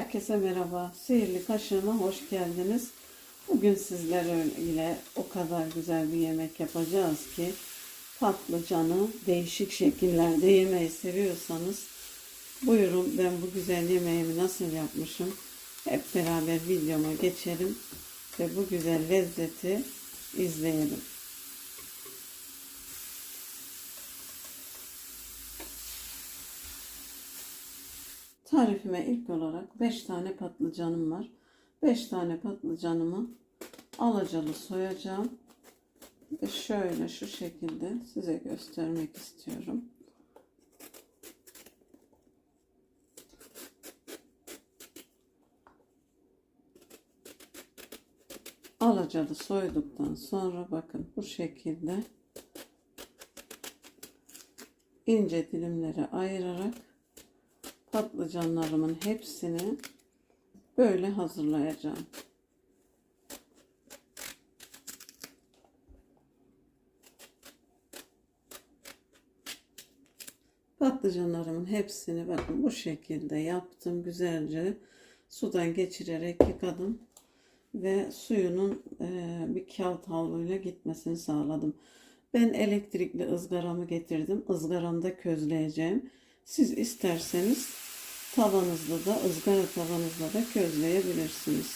Herkese merhaba. Sihirli kaşığıma hoş geldiniz. Bugün sizlerle o kadar güzel bir yemek yapacağız ki patlıcanı değişik şekillerde yemeyi seviyorsanız buyurun ben bu güzel yemeğimi nasıl yapmışım hep beraber videoma geçelim ve bu güzel lezzeti izleyelim. Tarifime ilk olarak 5 tane patlıcanım var. 5 tane patlıcanımı alacalı soyacağım. Ve şöyle şu şekilde size göstermek istiyorum. Alacalı soyduktan sonra bakın bu şekilde ince dilimlere ayırarak patlıcanlarımın hepsini böyle hazırlayacağım. Patlıcanlarımın hepsini bakın bu şekilde yaptım. Güzelce sudan geçirerek yıkadım. Ve suyunun e, bir kağıt havluyla gitmesini sağladım. Ben elektrikli ızgaramı getirdim. Izgaramda közleyeceğim. Siz isterseniz tavanızda da ızgara tavanızda da közleyebilirsiniz.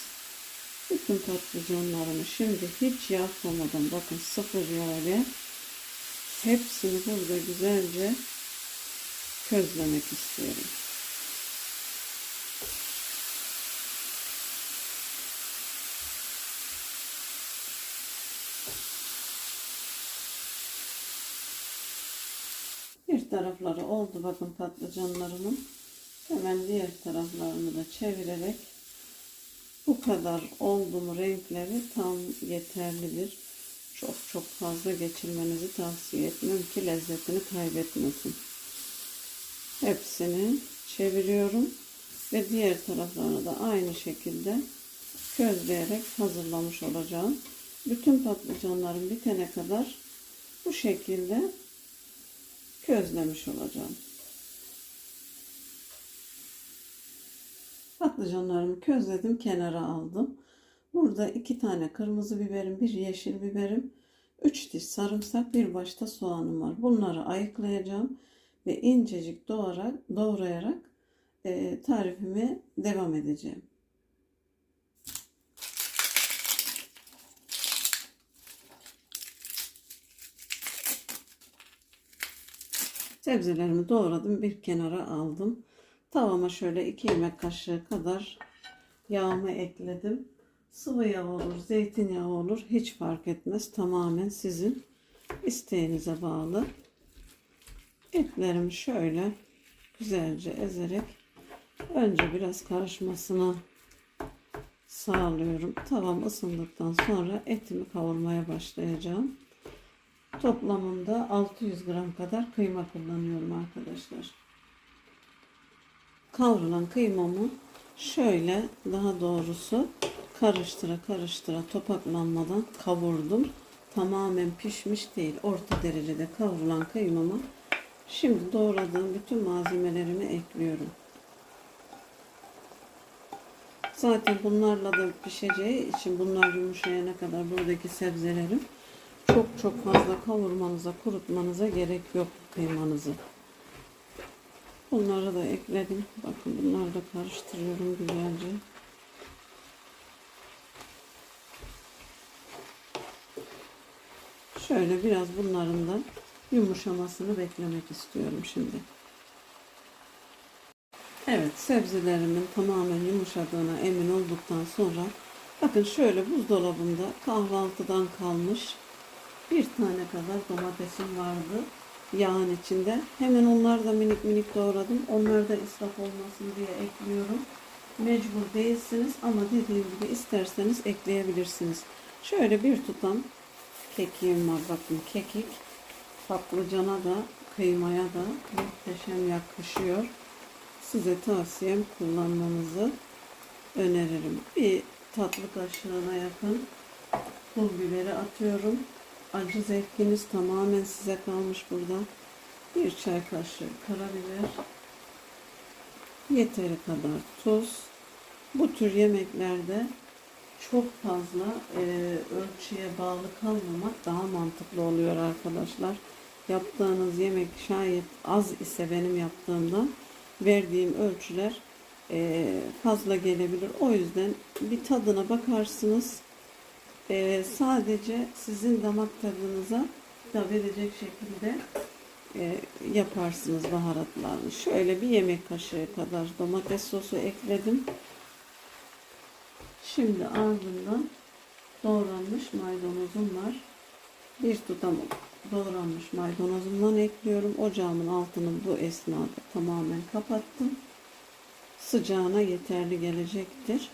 Bütün patlıcanlarımı şimdi hiç yağ koymadan bakın sıfır yağ ile hepsini burada güzelce közlemek istiyorum. Bir tarafları oldu bakın patlıcanlarımın. Hemen diğer taraflarını da çevirerek bu kadar oldu mu renkleri tam yeterlidir. Çok çok fazla geçirmenizi tavsiye etmem ki lezzetini kaybetmesin. Hepsini çeviriyorum ve diğer taraflarını da aynı şekilde közleyerek hazırlamış olacağım. Bütün patlıcanlarım bitene kadar bu şekilde közlemiş olacağım. Patlıcanlarımı közledim, kenara aldım. Burada iki tane kırmızı biberim, bir yeşil biberim, üç diş sarımsak, bir başta soğanım var. Bunları ayıklayacağım ve incecik doğrayarak, doğrayarak e, tarifime devam edeceğim. Sebzelerimi doğradım, bir kenara aldım. Tavama şöyle 2 yemek kaşığı kadar yağımı ekledim. Sıvı yağ olur, zeytinyağı olur hiç fark etmez. Tamamen sizin isteğinize bağlı. Etlerimi şöyle güzelce ezerek önce biraz karışmasına sağlıyorum. Tavam ısındıktan sonra etimi kavurmaya başlayacağım. Toplamında 600 gram kadar kıyma kullanıyorum arkadaşlar. Kavrulan kıymamı şöyle daha doğrusu karıştıra karıştıra topaklanmadan kavurdum. Tamamen pişmiş değil. Orta derecede kavrulan kıymamı şimdi doğradığım bütün malzemelerimi ekliyorum. Zaten bunlarla da pişeceği için bunlar yumuşayana kadar buradaki sebzelerim çok çok fazla kavurmanıza, kurutmanıza gerek yok kıymanızı. Bunları da ekledim. Bakın bunları da karıştırıyorum güzelce. Şöyle biraz bunların da yumuşamasını beklemek istiyorum şimdi. Evet sebzelerimin tamamen yumuşadığına emin olduktan sonra bakın şöyle buzdolabında kahvaltıdan kalmış bir tane kadar domatesim vardı yağın içinde. Hemen onları da minik minik doğradım. Onları da israf olmasın diye ekliyorum. Mecbur değilsiniz ama dediğim gibi isterseniz ekleyebilirsiniz. Şöyle bir tutam kekiğim var. Bakın kekik patlıcana da kıymaya da muhteşem yakışıyor. Size tavsiyem kullanmanızı öneririm. Bir tatlı kaşığına yakın pul biberi atıyorum. Acı zevkiniz tamamen size kalmış burada. Bir çay kaşığı karabiber. Yeteri kadar tuz. Bu tür yemeklerde çok fazla e, ölçüye bağlı kalmamak daha mantıklı oluyor arkadaşlar. Yaptığınız yemek şayet az ise benim yaptığımdan verdiğim ölçüler e, fazla gelebilir. O yüzden bir tadına bakarsınız. E, sadece sizin damak tadınıza hitap edecek şekilde e, yaparsınız baharatlarını. Şöyle bir yemek kaşığı kadar domates sosu ekledim. Şimdi ardından doğranmış maydanozum var. Bir tutam doğranmış maydanozumdan ekliyorum. Ocağımın altını bu esnada tamamen kapattım. Sıcağına yeterli gelecektir.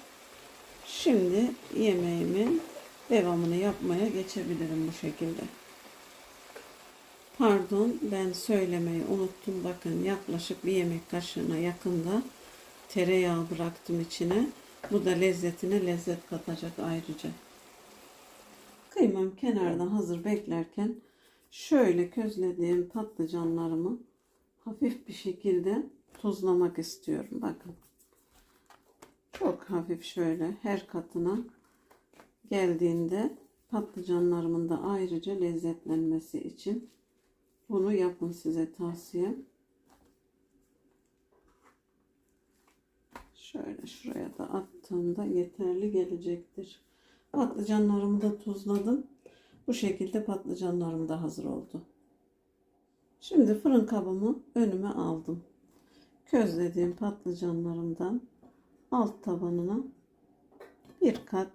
Şimdi yemeğimin devamını yapmaya geçebilirim bu şekilde. Pardon ben söylemeyi unuttum. Bakın yaklaşık bir yemek kaşığına yakında tereyağı bıraktım içine. Bu da lezzetine lezzet katacak ayrıca. Kıymam kenarda hazır beklerken şöyle közlediğim patlıcanlarımı hafif bir şekilde tuzlamak istiyorum. Bakın. Çok hafif şöyle her katına geldiğinde patlıcanlarımın da ayrıca lezzetlenmesi için bunu yapın size tavsiyem. Şöyle şuraya da attığımda yeterli gelecektir. Patlıcanlarımı da tuzladım. Bu şekilde patlıcanlarım da hazır oldu. Şimdi fırın kabımı önüme aldım. Közlediğim patlıcanlarımdan alt tabanına bir kat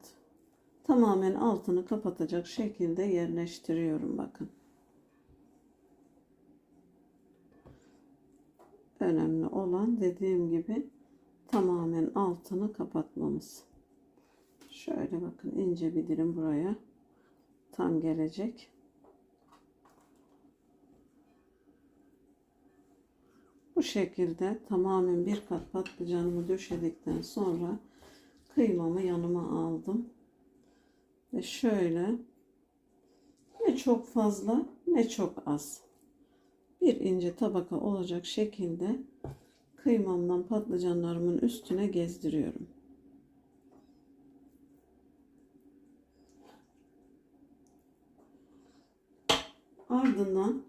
tamamen altını kapatacak şekilde yerleştiriyorum bakın. Önemli olan dediğim gibi tamamen altını kapatmamız. Şöyle bakın ince bir dilim buraya tam gelecek. Bu şekilde tamamen bir kat patlıcanımı döşedikten sonra kıymamı yanıma aldım. Ve şöyle ne çok fazla ne çok az bir ince tabaka olacak şekilde kıymamdan patlıcanlarımın üstüne gezdiriyorum. Ardından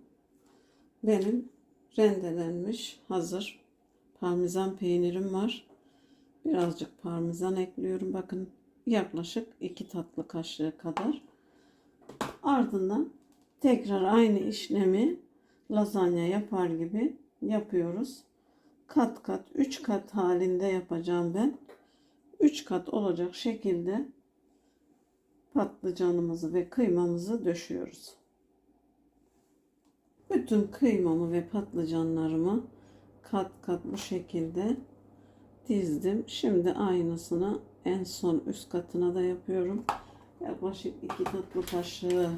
benim rendelenmiş hazır parmesan peynirim var. Birazcık parmesan ekliyorum. Bakın yaklaşık 2 tatlı kaşığı kadar. Ardından tekrar aynı işlemi lazanya yapar gibi yapıyoruz. Kat kat 3 kat halinde yapacağım ben. 3 kat olacak şekilde patlıcanımızı ve kıymamızı döşüyoruz. Bütün kıymamı ve patlıcanlarımı kat kat bu şekilde dizdim. Şimdi aynısını en son üst katına da yapıyorum. Yaklaşık 2 tatlı kaşığı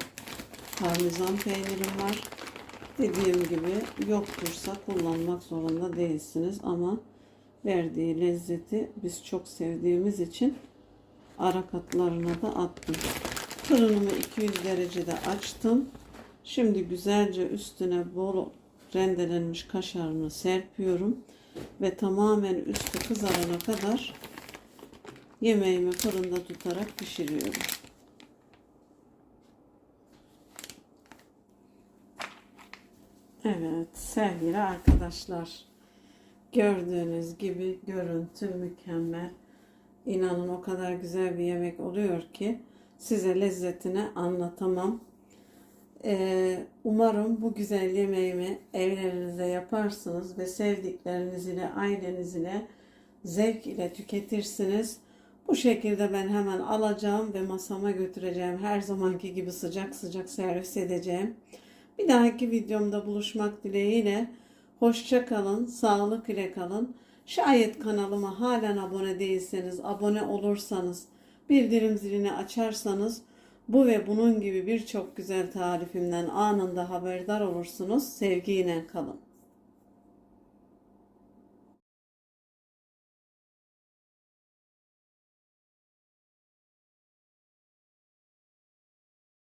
parmesan peynirim var. Dediğim gibi yoktursa kullanmak zorunda değilsiniz ama verdiği lezzeti biz çok sevdiğimiz için ara katlarına da attım. Fırınımı 200 derecede açtım. Şimdi güzelce üstüne bol rendelenmiş kaşarını serpiyorum ve tamamen üstü kızarana kadar yemeğimi fırında tutarak pişiriyorum. Evet sevgili arkadaşlar gördüğünüz gibi görüntü mükemmel. İnanın o kadar güzel bir yemek oluyor ki size lezzetini anlatamam. Ee, umarım bu güzel yemeğimi evlerinizde yaparsınız ve sevdikleriniz ile aileniz ile zevk ile tüketirsiniz. Bu şekilde ben hemen alacağım ve masama götüreceğim. Her zamanki gibi sıcak sıcak servis edeceğim. Bir dahaki videomda buluşmak dileğiyle. Hoşça kalın, sağlık ile kalın. Şayet kanalıma halen abone değilseniz, abone olursanız, bildirim zilini açarsanız bu ve bunun gibi birçok güzel tarifimden anında haberdar olursunuz. Sevgiyle kalın.